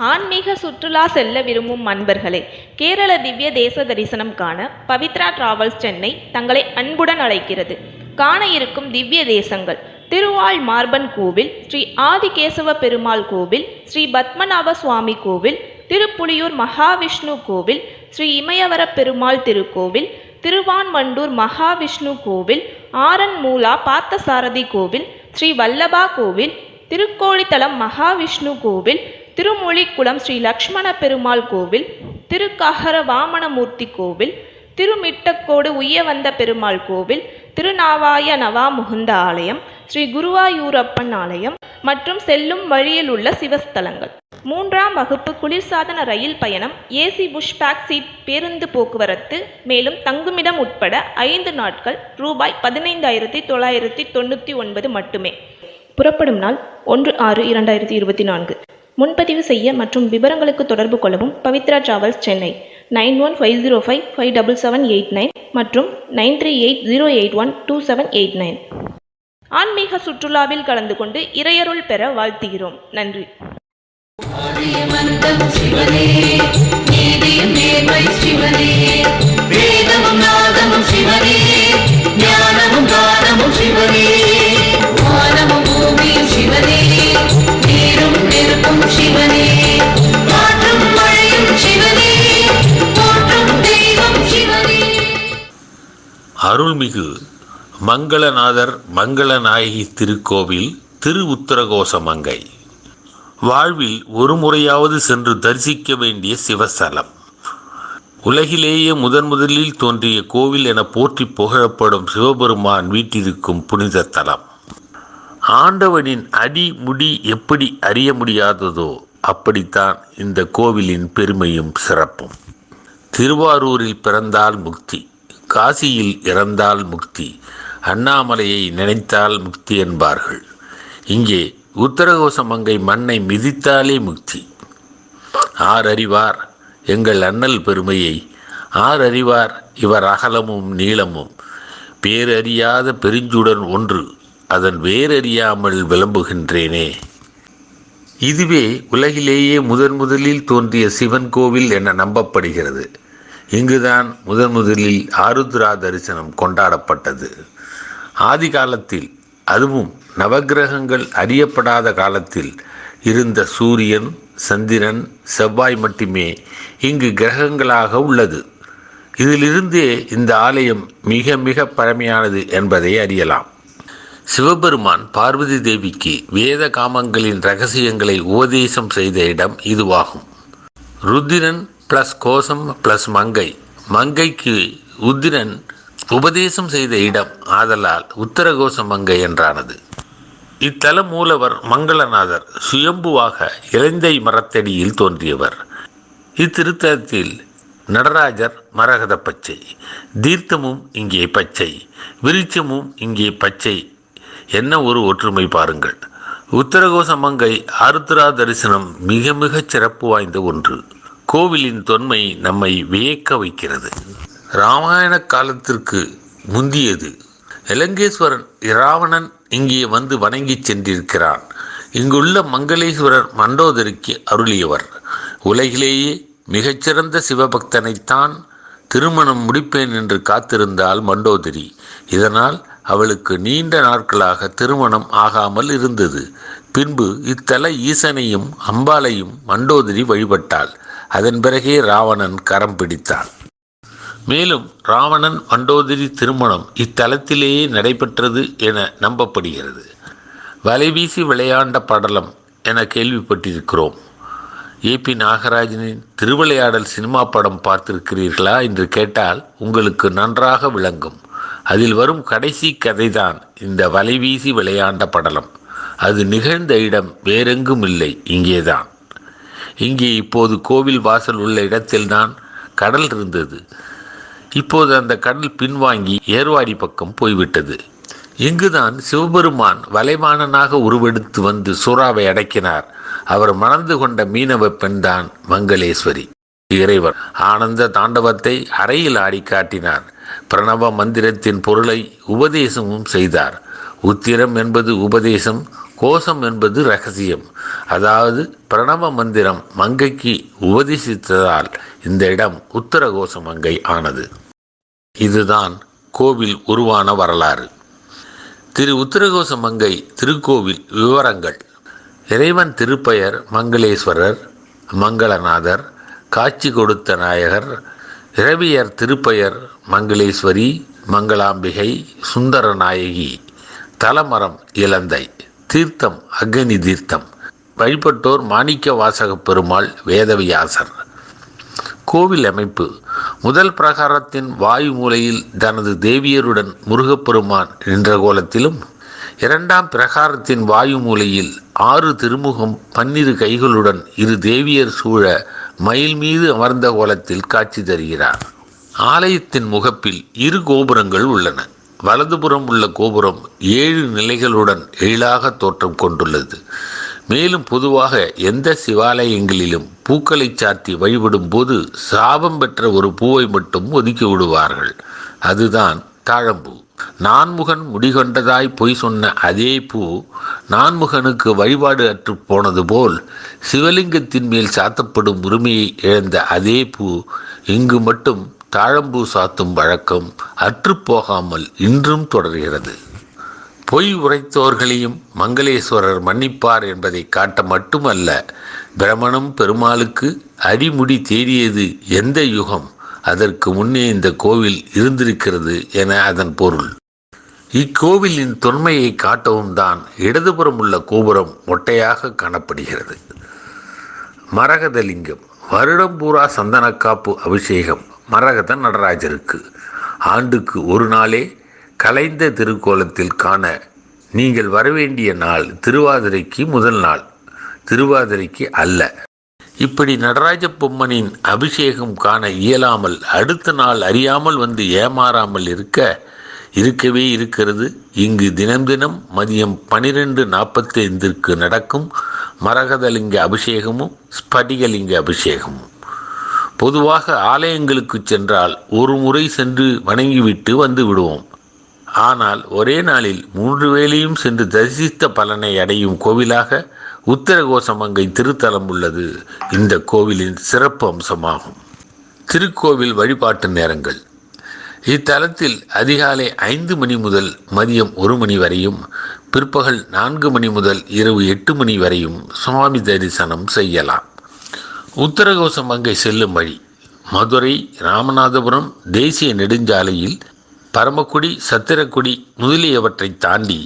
ஆன்மீக சுற்றுலா செல்ல விரும்பும் அன்பர்களே கேரள திவ்ய தேச தரிசனம் காண பவித்ரா டிராவல்ஸ் சென்னை தங்களை அன்புடன் அழைக்கிறது. காண இருக்கும் திவ்ய தேசங்கள் திருவாள் மார்பன் கோவில் ஸ்ரீ ஆதிகேசவ பெருமாள் கோவில் ஸ்ரீ பத்மநாப சுவாமி கோவில் திருப்புலியூர் மகாவிஷ்ணு கோவில் ஸ்ரீ இமயவர பெருமாள் திருக்கோவில் திருவான்வண்டூர் மகாவிஷ்ணு கோவில் ஆரன்மூலா பார்த்தசாரதி கோவில் ஸ்ரீ வல்லபா கோவில் திருக்கோழித்தலம் மகாவிஷ்ணு கோவில் திருமொழிக்குளம் ஸ்ரீ லக்ஷ்மண பெருமாள் கோவில் திருக்கஹர வாமனமூர்த்தி கோவில் திருமிட்டக்கோடு உய்யவந்த பெருமாள் கோவில் திருநாவாய நவாமுகுந்த ஆலயம் ஸ்ரீ குருவாயூரப்பன் ஆலயம் மற்றும் செல்லும் வழியில் உள்ள சிவஸ்தலங்கள். மூன்றாம் வகுப்பு குளிர்சாதன ரயில் பயணம் ஏசி புஷ் பேக் சீட் பேருந்து போக்குவரத்து மேலும் தங்குமிடம் உட்பட ஐந்து நாட்கள் ரூபாய் பதினைந்தாயிரத்தி தொள்ளாயிரத்தி தொண்ணூற்றி ஒன்பது மட்டுமே. புறப்படும் நாள் ஒன்று ஆறு இரண்டாயிரத்தி இருபத்தி நான்கு. முன்பதிவு செய்ய மற்றும் விவரங்களுக்கு தொடர்பு கொள்ளவும் Pavithra travels Chennai. Nine one five zero five five double seven eight nine மற்றும் nine three eight zero eight one two seven eight nine. ஆன்மீக சுற்றுலாவில் கலந்து கொண்டு இறையருள் பெற வாழ்த்துகிறோம். நன்றி. சிவனே சிவனே வேதமும் நாதமும் சிவனே ஞானமும் அருள்மிகு மங்களநாதர் மங்களநாயகி திருக்கோவில் திரு உத்தரகோசமங்கை வாழ்வில் ஒரு முறையாவது சென்று தரிசிக்க வேண்டிய சிவஸ்தலம். உலகிலேயே முதன் முதலில் தோன்றிய கோவில் என போற்றி புகழப்படும் சிவபெருமான் வீட்டிருக்கும் புனித தலம். ஆண்டவனின் அடி முடி எப்படி அறிய முடியாததோ அப்படித்தான் இந்த கோவிலின் பெருமையும் சிறப்பும். திருவாரூரில் பிறந்தால் முக்தி. காசியில் இறந்தால் முக்தி அண்ணாமலையை நினைத்தால் முக்தி என்பார்கள். இங்கே உத்தரகோசமங்கை மண்ணை மிதித்தாலே முக்தி. ஆர் அறிவார் எங்கள் அண்ணல் பெருமையை ஆர் அறிவார் இவர் அகலமும் நீளமும். பேரறியாத பெருஞ்சுடன் ஒன்று அதன் வேறறியாமல் விளம்புகின்றேனே. இதுவே உலகிலேயே முதன் முதலில் தோன்றிய சிவன் கோவில் என நம்பப்படுகிறது. இங்குதான் முதன் முதலில் ஆருத்ரா தரிசனம் கொண்டாடப்பட்டது. ஆதி காலத்தில் அதுவும் நவக்கிரகங்கள் அறியப்படாத காலத்தில் இருந்த சூரியன் சந்திரன் செவ்வாய் மட்டுமே இங்கு கிரகங்களாக உள்ளது. இதிலிருந்தே இந்த ஆலயம் மிக மிக பழமையானது என்பதை அறியலாம். சிவபெருமான் பார்வதி தேவிக்கு வேத காமங்களின் ரகசியங்களை உபதேசம் செய்த இடம் இதுவாகும். ருத்திரன் ப்ளஸ் கோசம் ப்ளஸ் மங்கை. மங்கைக்கு உத்திரன் உபதேசம் செய்த இடம் ஆதலால் உத்தரகோச மங்கை என்றானது. இத்தல மூலவர் மங்களநாதர் சுயம்புவாக இலந்தை மரத்தடியில் தோன்றியவர். இத்திருத்தலத்தில் நடராஜர் மரகத பச்சை. தீர்த்தமும் இங்கே பச்சை. விருட்சமும் இங்கே பச்சை என்ன ஒரு ஒற்றுமை பாருங்கள். உத்தரகோச மங்கை ஆருத்ரா தரிசனம் மிக மிகச் சிறப்பு வாய்ந்த ஒன்று. கோவிலின் தொன்மை நம்மை வியக்க வைக்கிறது. ராமாயண காலத்திற்கு முந்தியது. இலங்கேஸ்வரன் இராவணன் இங்கே வந்து வணங்கிச் சென்றிருக்கிறான். இங்குள்ள மங்களேஸ்வரர் மண்டோதரிக்கு அருளியவர். உலகிலேயே மிகச்சிறந்த சிவபக்தனைத்தான் திருமணம் முடிப்பேன் என்று காத்திருந்தாள் மண்டோதரி. இதனால் அவளுக்கு நீண்ட நாட்களாக திருமணம் ஆகாமல் இருந்தது. பின்பு இத்தல ஈசனையும் அம்பாளையும் மண்டோதரி வழிபட்டாள். அதன் பிறகே ராவணன் கரம் பிடித்தான். மேலும் ராவணன் மண்டோதரி திருமணம் இத்தலத்திலேயே நடைபெற்றது என நம்பப்படுகிறது. வலைவீசி விளையாண்ட படலம் என கேள்விப்பட்டிருக்கிறோம். ஏபி நாகராஜனின் திருவிளையாடல் சினிமா படம் பார்த்திருக்கிறீர்களா என்று கேட்டால் உங்களுக்கு நன்றாக விளங்கும். அதில் வரும் கடைசி கதைதான் இந்த வலைவீசி விளையாண்ட படலம். அது நிகழ்ந்த இடம் வேறெங்கும் இல்லை இங்கேதான். இங்கே இப்போது கோவில் வாசல் உள்ள இடத்தில்தான் கடல் இருந்தது. இப்போது அந்த கடல் பின்வாங்கி ஏர்வாடி பக்கம் போய்விட்டது. இங்குதான் சிவபெருமான் வலைவாணனாக உருவெடுத்து வந்து சூறாவை அடக்கினார். அவர் மணந்து கொண்ட மீனவ பெண்தான் மங்களேஸ்வரி. இறைவர் ஆனந்த தாண்டவத்தை அறையில் ஆடி காட்டினார் பிரணவ மந்திரத்தின் பொருளை உபதேசமும் செய்தார். உத்திரம் என்பது உபதேசம் கோஷம் என்பது ரகசியம். அதாவது பிரணவ மந்திரம் மங்கைக்கு உபதேசித்ததால் இந்த இடம் உத்தரகோச மங்கை ஆனது. இதுதான் கோவில் உருவான வரலாறு. திரு உத்தரகோச மங்கை திருக்கோவில் விவரங்கள். இறைவன் திருப்பெயர் மங்களேஸ்வரர் மங்களநாதர் காட்சி கொடுத்த நாயகர் இரவியர் திருப்பெயர் மங்களேஸ்வரி மங்களாம்பிகை சுந்தர நாயகி தலமரம் இலந்தை. தீர்த்தம் அக்னி தீர்த்தம். வழிபட்டோர் மாணிக்க வாசகப் பெருமாள் வேதவியாசர். கோவில் அமைப்பு. முதல் பிரகாரத்தின் வாயு மூலையில் தனது தேவியருடன் முருகப்பெருமான் நின்ற கோலத்திலும் இரண்டாம் பிரகாரத்தின் வாயு மூலையில் ஆறு திருமுகம் பன்னிரு கைகளுடன் இரு தேவியர் சூழ மயில் மீது அமர்ந்த கோலத்தில் காட்சி தருகிறார். ஆலயத்தின் முகப்பில் இரு கோபுரங்கள் உள்ளன. வலதுபுறம் உள்ள கோபுரம் ஏழு நிலைகளுடன் எழிலாக தோற்றம் கொண்டுள்ளது. மேலும் பொதுவாக எந்த சிவாலயங்களிலும் பூக்களை சாத்தி வழிபடும் போது சாபம் பெற்ற ஒரு பூவை மட்டும் ஒதுக்கி விடுவார்கள். அதுதான் தாழம்பூ. நான்முகன் முடிகொண்டதாய் பொய் சொன்ன அதே பூ நான்முகனுக்கு வழிபாடு அற்று போனது போல் சிவலிங்கத்தின் மேல் சாத்தப்படும் உரிமையை இழந்த அதே பூ இங்கு மட்டும் தாழம்பூ சாத்தும் வழக்கம் அற்றுப்போகாமல் இன்றும் தொடர்கிறது. பொய் உரைத்தோர்களையும் மங்களேஸ்வரர் மன்னிப்பார் என்பதை காட்ட மட்டுமல்ல பிரமணம் பெருமாளுக்கு அடிமுடி தேடியது எந்த யுகம்? அதற்கு முன்னே இந்த கோவில் இருந்திருக்கிறது என அதன் பொருள். இக்கோவிலின் தொன்மையை காட்டவும் தான் இடதுபுறம் உள்ள கோபுரம் மொட்டையாக காணப்படுகிறது. மரகதலிங்கம் வருடம் பூரா சந்தனக்காப்பு அபிஷேகம் மரகத நடராஜருக்கு. ஆண்டுக்கு ஒரு நாளே கலைந்த திருக்கோலத்தில் காண நீங்கள் வரவேண்டிய நாள் திருவாதிரைக்கு முதல் நாள். திருவாதிரைக்கு அல்ல. இப்படி நடராஜ பொம்மனின் அபிஷேகம் காண இயலாமல் அடுத்த நாள் அறியாமல் வந்து ஏமாறாமல் இருக்க இருக்கவே இருக்கிறது. இங்கு தினம் தினம் மதியம் பனிரெண்டு நாற்பத்தைந்திற்கு நடக்கும் மரகதலிங்க அபிஷேகமும் ஸ்படிகலிங்க அபிஷேகமும். பொதுவாக ஆலயங்களுக்கு சென்றால் ஒரு முறை சென்று வணங்கிவிட்டு வந்து விடுவோம். ஆனால் ஒரே நாளில் மூன்று வேளையும் சென்று தரிசித்த பலனை அடையும் கோவிலாக உத்தரகோசமங்கை திருத்தலம் உள்ளது. இந்த கோவிலின் சிறப்பு அம்சமாகும். திருக்கோவில் வழிபாட்டு நேரங்கள். இத்தலத்தில் அதிகாலை ஐந்து மணி முதல் மதியம் ஒரு மணி வரையும் பிற்பகல் நான்கு மணி முதல் இரவு எட்டு மணி வரையும் சுவாமி தரிசனம் செய்யலாம். உத்தரகோசம் அங்கே செல்லும் வழி. மதுரை ராமநாதபுரம் தேசிய நெடுஞ்சாலையில் பரமக்குடி சத்திரக்குடி முதலியவற்றை தாண்டி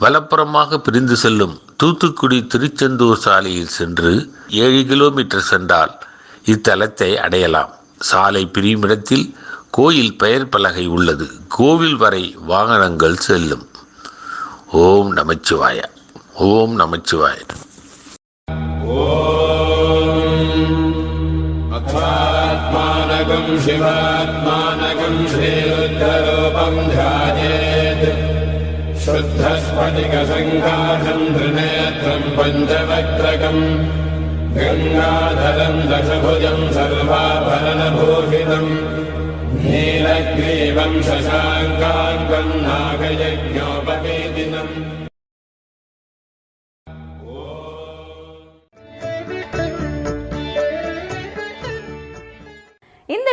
வலப்புறமாக பிரிந்து செல்லும் தூத்துக்குடி திருச்செந்தூர் சாலையில் சென்று ஏழு கிலோமீட்டர் சென்றால் இத்தலத்தை அடையலாம். சாலை பிரியும் இடத்தில் கோயில் பெயர் பலகை உள்ளது. கோவில் வரை வாகனங்கள் செல்லும். ஓம் நமச்சிவாய. ஓம் நமச்சிவாய. शिवात्मानकम् श्रीरुद्ररूपम् ध्यायेत्। शुद्धस्फटिकसङ्काशम् त्रिनेत्रम् पञ्चवक्त्रकम् गङ्गाधरम् दशभुजम् सर्वाभरणभूषितम् नीलग्रीवम् शशाङ्काङ्कम् नागयज्ञोपवेदिनम्